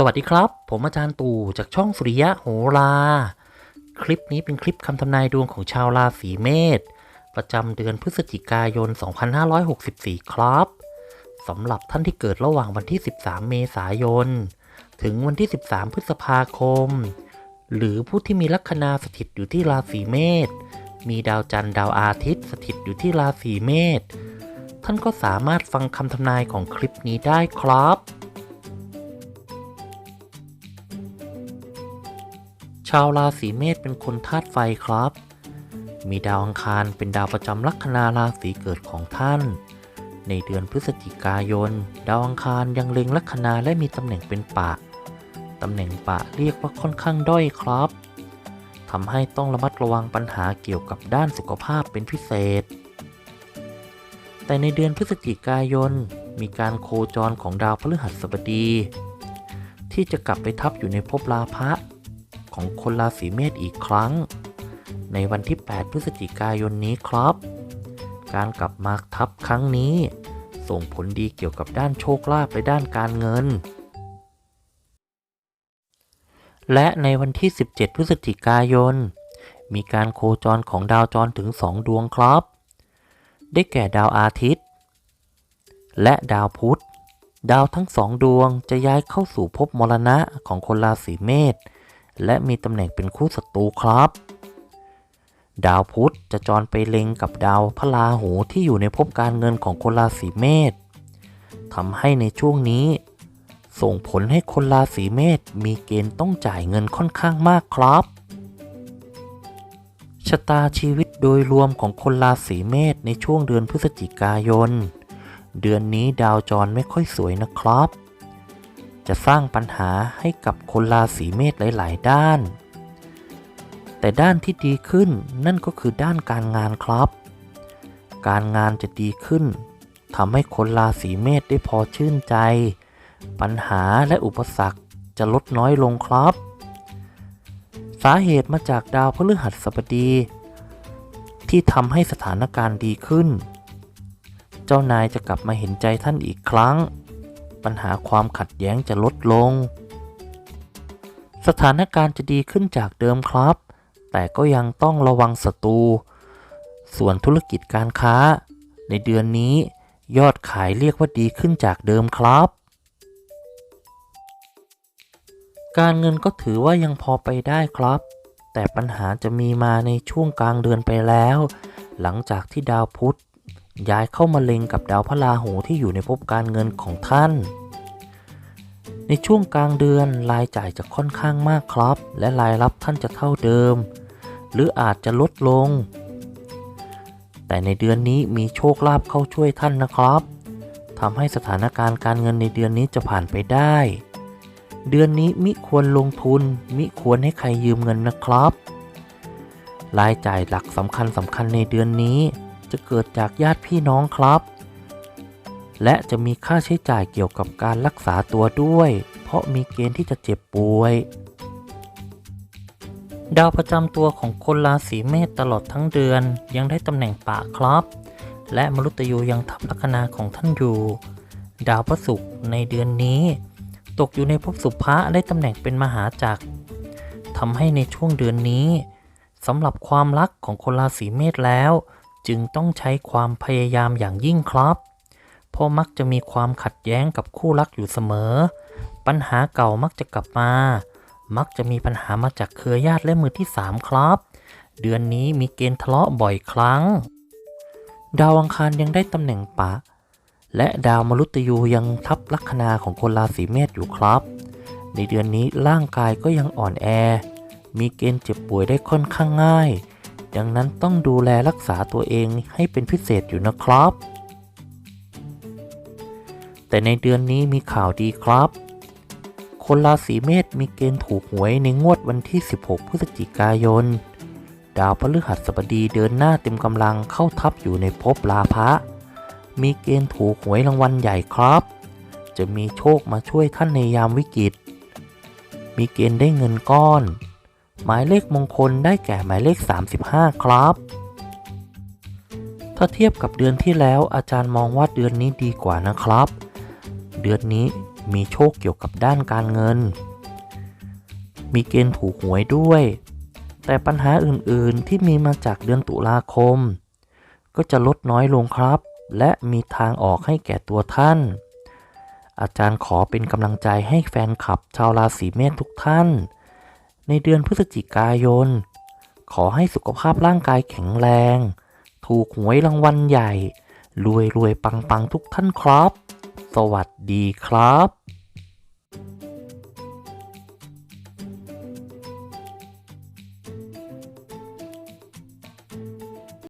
สวัสดีครับ ผมอาจารย์ตู่จากช่องสุริยะโหรา คลิปนี้เป็นคลิปคำทำนายดวงของชาวราศีเมษประจำเดือนพฤศจิกายน 2564 ครับสำหรับท่านที่เกิดระหว่างวันที่ 13 เมษายน ถึงวันที่ 13 พฤษภาคม หรือผู้ที่มีลัคนาสถิตอยู่ที่ราศีเมษมีดาวจันทร์ดาวอาทิตย์ สถิตอยู่ที่ราศีเมษท่านก็สามารถฟังคำทำนายของคลิปนี้ได้ครับ ชาวราศีเมษเป็นคนธาตุไฟครับ มีดาวอังคารเป็นดาวประจำลัคนาราศีเกิดของท่าน ในเดือนพฤศจิกายน ดาวอังคารยังเล็งลัคนาและมีตำแหน่งเป็นปะตำแหน่งปะเรียกว่าค่อนข้างด้อยครับทำให้ต้องระมัดระวังปัญหาเกี่ยวกับด้านสุขภาพเป็นพิเศษ แต่ในเดือนพฤศจิกายน มีการโคจรของดาวพฤหัสบดี ที่จะกลับไปทับอยู่ในภพราพะ ของคนราศีเมษอีกครั้ง ในวันที่ 8 พฤศจิกายนนี้ครับ การกลับมาทับครั้งนี้ ส่งผลดีเกี่ยวกับด้านโชคลาภและด้านการเงิน และในวันที่ 17 พฤศจิกายน มีการโคจรของดาวจรถึง 2 ดวงครับ ได้แก่ดาวอาทิตย์ และดาวพุธดาวทั้งสองดวงจะย้ายเข้าสู่ภพมรณะของคนราศีเมษ และมีตำแหน่งเป็นคู่ศัตรูครับ ดาวพุธจะจรไปเล็งกับดาวพระราหูที่อยู่ในภพการเงินของคนราศีเมษทำให้ในช่วงนี้ ส่งผลให้คนราศีเมษมีเกณฑ์ต้องจ่ายเงินค่อนข้างมากครับชะตาชีวิตโดยรวมของคนราศีเมษในช่วงเดือนพฤศจิกายน เดือนนี้ดาวจรไม่ค่อยสวยนะครับ จะสร้างปัญหาให้กับคนราศีเมษหลาย ๆ ด้าน แต่ด้านที่ดีขึ้นนั่นก็คือด้านการงานครับ การงานจะดีขึ้นทำให้คนราศีเมษได้พอชื่นใจ ปัญหาและอุปสรรคจะลดน้อยลงครับ สาเหตุมาจากดาวพฤหัสบดี ที่ทำให้สถานการณ์ดีขึ้น เจ้านายจะกลับมาเห็นใจท่านอีกครั้ง ปัญหาความขัดแย้งจะลดลง สถานการณ์จะดีขึ้นจากเดิมครับ แต่ก็ยังต้องระวังศัตรู ส่วนธุรกิจการค้า ในเดือนนี้ยอดขายเรียกว่าดีขึ้นจากเดิมครับ การเงินก็ถือว่ายังพอไปได้ครับ แต่ปัญหาจะมีมาในช่วงกลางเดือนไปแล้ว หลังจากที่ดาวพุธ ย้ายเข้ามาเล็งกับดาวพระราหูที่อยู่ในภพการเงินของท่าน ในช่วงกลางเดือนรายจ่ายจะค่อนข้างมากครับ และรายรับท่านจะเท่าเดิม หรืออาจจะลดลง แต่ในเดือนนี้มีโชคลาภเข้าช่วยท่านนะครับทำให้สถานการณ์การเงินในเดือนนี้จะผ่านไปได้ เดือนนี้มิควรลงทุน มิควรให้ใครยืมเงินนะครับ รายจ่ายหลักสำคัญสำคัญในเดือนนี้ จะเกิดจากญาติพี่น้องครับ และจะมีค่าใช้จ่ายเกี่ยวกับการรักษาตัวด้วย เพราะมีเกณฑ์ที่จะเจ็บป่วย ดาวประจำตัวของคนราศีเมษตลอดทั้งเดือนยังได้ตำแหน่งปะครับ และมรุตยูยังทับลัคนาของท่านอยู่ ดาวพระศุกร์ในเดือนนี้ ตกอยู่ในภพสุภะได้ตำแหน่งเป็นมหาจักรทำให้ในช่วงเดือนนี้สำหรับความรักของคนราศีเมษแล้ว จึงต้องใช้ความพยายามอย่างยิ่งครับเพราะมักจะมีความขัดแย้งกับคู่รักอยู่เสมอ ปัญหาเก่ามักจะกลับมา มักจะมีปัญหามาจากเครือญาติและมือที่ 3 ครับ เดือนนี้มีเกณฑ์ทะเลาะบ่อยครั้ง ดาวอังคารยังได้ตำแหน่งปะ และดาวมฤตยูยังทับลัคนาของคนราศีเมษอยู่ครับ ในเดือนนี้ร่างกายก็ยังอ่อนแอ มีเกณฑ์เจ็บป่วยได้ค่อนข้างง่าย ดังนั้นต้องดูแลรักษาตัวเองให้เป็นพิเศษอยู่นะครับ แต่ในเดือนนี้มีข่าวดีครับ คนราศีเมษมีเกณฑ์ถูกหวยในงวดวันที่ 16 พฤศจิกายน ดาวพฤหัสบดีเดินหน้าเต็มกำลังเข้าทับอยู่ในภพลาภะมีเกณฑ์ถูกหวยรางวัลใหญ่ครับ จะมีโชคมาช่วยท่านในยามวิกฤต มีเกณฑ์ได้เงินก้อน หมายเลขมงคลได้แก่หมายเลข 35 ครับ ถ้าเทียบกับเดือนที่แล้วอาจารย์มองว่าเดือนนี้ดีกว่านะครับ เดือนนี้มีโชคเกี่ยวกับด้านการเงิน มีเกณฑ์ถูกหวยด้วย แต่ปัญหาอื่นๆที่มีมาจากเดือนตุลาคม ก็จะลดน้อยลงครับ และมีทางออกให้แก่ตัวท่าน อาจารย์ขอเป็นกำลังใจให้แฟนคลับชาวราศีเมษทุกท่าน ในเดือนพฤศจิกายน ขอให้สุขภาพร่างกายแข็งแรง ถูกหวยรางวัลใหญ่ รวยรวยปังปังทุกท่านครับ สวัสดีครับ